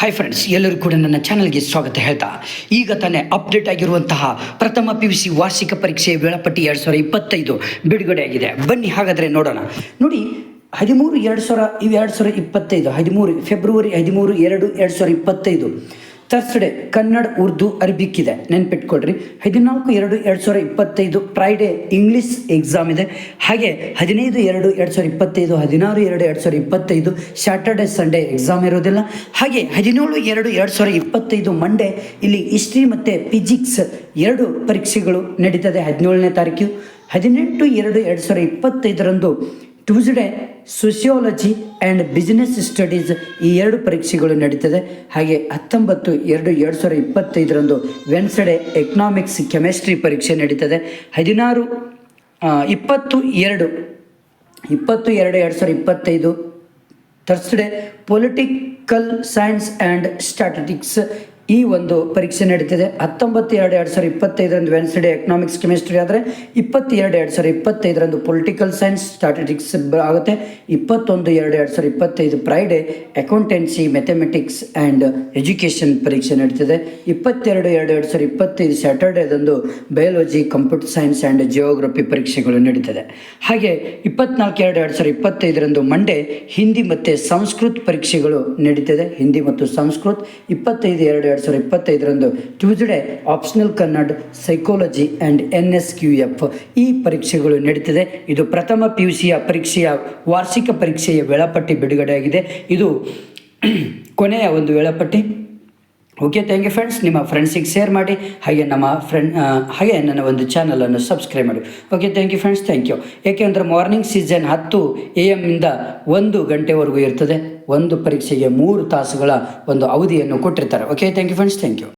Hi friends ಎಲ್ಲರೂ ಕೂಡ ನನ್ನ ಚಾನಲ್ಗೆ ಸ್ವಾಗತ ಹೇಳ್ತಾ. ಈಗ ತಾನೇ ಅಪ್ಡೇಟ್ ಆಗಿರುವಂತಹ ಪ್ರಥಮ ಪಿ ಯು ಸಿ ವಾರ್ಷಿಕ ಪರೀಕ್ಷೆ ವೇಳಾಪಟ್ಟಿ ಎರಡು ಸಾವಿರ ಇಪ್ಪತ್ತೈದು ಬಿಡುಗಡೆಯಾಗಿದೆ ಬನ್ನಿ ಹಾಗಾದರೆ ನೋಡೋಣ. ನೋಡಿ, ಹದಿಮೂರು ಎರಡು ಸಾವಿರ, ಇವು ಎರಡು ಸಾವಿರ ಇಪ್ಪತ್ತೈದು, ಹದಿಮೂರು ಫೆಬ್ರವರಿ ಹದಿಮೂರು ಎರಡು ಎರಡು ಸಾವಿರ ಇಪ್ಪತ್ತೈದು. ಥರ್ಸ್ಡೇ ಕನ್ನಡ ಉರ್ದು ಅರಬಿಕ್ ಇದೆ. ನೆನ್ಪಿಟ್ಕೊಳ್ರಿ. ಹದಿನಾಲ್ಕು, ಎರಡು ಎರಡು ಸಾವಿರ ಇಪ್ಪತ್ತೈದು ಫ್ರೈಡೇ ಇಂಗ್ಲೀಷ್ ಎಕ್ಸಾಮ್ ಇದೆ. ಹಾಗೆ ಹದಿನೈದು, ಎರಡು ಎರಡು ಸಾವಿರ ಇಪ್ಪತ್ತೈದು, ಹದಿನಾರು, ಎರಡು ಎರಡು ಸಾವಿರ ಇಪ್ಪತ್ತೈದು ಸ್ಯಾಟರ್ಡೆ ಸಂಡೇ ಎಕ್ಸಾಮ್ ಇರೋದಿಲ್ಲ. ಹಾಗೆ ಹದಿನೇಳು, ಎರಡು ಎರಡು ಸಾವಿರ ಇಪ್ಪತ್ತೈದು ಮಂಡೇ ಇಲ್ಲಿ ಹಿಸ್ಟ್ರಿ ಮತ್ತು ಫಿಸಿಕ್ಸ್ ಎರಡು ಪರೀಕ್ಷೆಗಳು ನಡೀತದೆ ಹದಿನೇಳನೇ ತಾರೀಕು. ಹದಿನೆಂಟು, ಎರಡು ಎರಡು ಸಾವಿರ ಇಪ್ಪತ್ತೈದರಂದು Tuesday sociology and business studies ಈ ಎರಡು ಪರೀಕ್ಷೆಗಳು ನಡೀತದೆ. ಹಾಗೆ ಹತ್ತೊಂಬತ್ತು, ಎರಡು ಎರಡು ಸಾವಿರ ಇಪ್ಪತ್ತೈದರಂದು ವೆನ್ಸ್ಡೇ ಎಕನಾಮಿಕ್ಸ್ ಕೆಮಿಸ್ಟ್ರಿ ಪರೀಕ್ಷೆ ನಡೀತದೆ. ಹದಿನಾರು ಇಪ್ಪತ್ತು, ಎರಡು ಇಪ್ಪತ್ತು, ಎರಡು ಎರಡು ಸಾವಿರ ಇಪ್ಪತ್ತೈದು Thursday political science and statistics ಈ ಒಂದು ಪರೀಕ್ಷೆ ನಡೀತಿದೆ. ಹತ್ತೊಂಬತ್ತು ಎರಡು ಎರಡು ಸಾವಿರ ಇಪ್ಪತ್ತೈದರಂದು ವೆನ್ಸ್ಡೇ ಎಕನಾಮಿಕ್ಸ್ ಕೆಮಿಸ್ಟ್ರಿ ಆದರೆ ಇಪ್ಪತ್ತೆರಡು ಎರಡು ಸಾವಿರ ಇಪ್ಪತ್ತೈದರಂದು ಪೊಲಿಟಿಕಲ್ ಸೈನ್ಸ್ ಸ್ಟಾಟಿಸ್ಟಿಕ್ಸ್ ಆಗುತ್ತೆ. ಇಪ್ಪತ್ತೊಂದು ಎರಡು ಎರಡು ಸಾವಿರ ಇಪ್ಪತ್ತೈದು Friday accountancy mathematics and education ಪರೀಕ್ಷೆ ನಡೀತಿದೆ. ಇಪ್ಪತ್ತೆರಡು ಎರಡು ಎರಡು ಸಾವಿರ ಇಪ್ಪತ್ತೈದು ಸ್ಯಾಟರ್ಡೇದಂದು biology computer science and geography ಪರೀಕ್ಷೆಗಳು ನಡೀತದೆ. ಹಾಗೆ ಇಪ್ಪತ್ನಾಲ್ಕು ಎರಡು ಎರಡು ಸಾವಿರ ಇಪ್ಪತ್ತೈದರಂದು ಮಂಡೇ ಹಿಂದಿ ಮತ್ತು ಸಂಸ್ಕೃತ ಪರೀಕ್ಷೆಗಳು ನಡೀತದೆ. ಹಿಂದಿ ಮತ್ತು ಸಂಸ್ಕೃತ ಇಪ್ಪತ್ತೈದು ಎರಡು ಎರಡು ಸಾವಿರ ಇಪ್ಪತ್ತೈದರಂದು Tuesday optional Kannada psychology and N S Q F ಈ ಪರೀಕ್ಷೆಗಳು ನಡೀತದೆ. ಇದು ಪ್ರಥಮ ಪಿ ಯು ಸಿಯ ಪರೀಕ್ಷೆಯ ವಾರ್ಷಿಕ ಪರೀಕ್ಷೆಯ ವೇಳಾಪಟ್ಟಿ ಬಿಡುಗಡೆಯಾಗಿದೆ. ಇದು ಕೊನೆಯ ಒಂದು ವೇಳಾಪಟ್ಟಿ. Okay, thank you friends. ನಿಮ್ಮ ಫ್ರೆಂಡ್ಸಿಗೆ ಶೇರ್ ಮಾಡಿ, ಹಾಗೆ ನಮ್ಮ ಫ್ರೆಂಡ್ ಹಾಗೆ ನನ್ನ ಒಂದು ಚಾನಲನ್ನು ಸಬ್ಸ್ಕ್ರೈಬ್ ಮಾಡಿ. Okay, thank you friends, thank you. ಏಕೆಂದರೆ ಮಾರ್ನಿಂಗ್ ಸೀಸನ್ ಹತ್ತು ಎ ಎಮ್ಮಿಂದ ಒಂದು ಗಂಟೆವರೆಗೂ ಇರ್ತದೆ. ಒಂದು ಪರೀಕ್ಷೆಗೆ ಮೂರು ತಾಸುಗಳ ಒಂದು ಅವಧಿಯನ್ನು ಕೊಟ್ಟಿರ್ತಾರೆ. Okay thank you friends thank you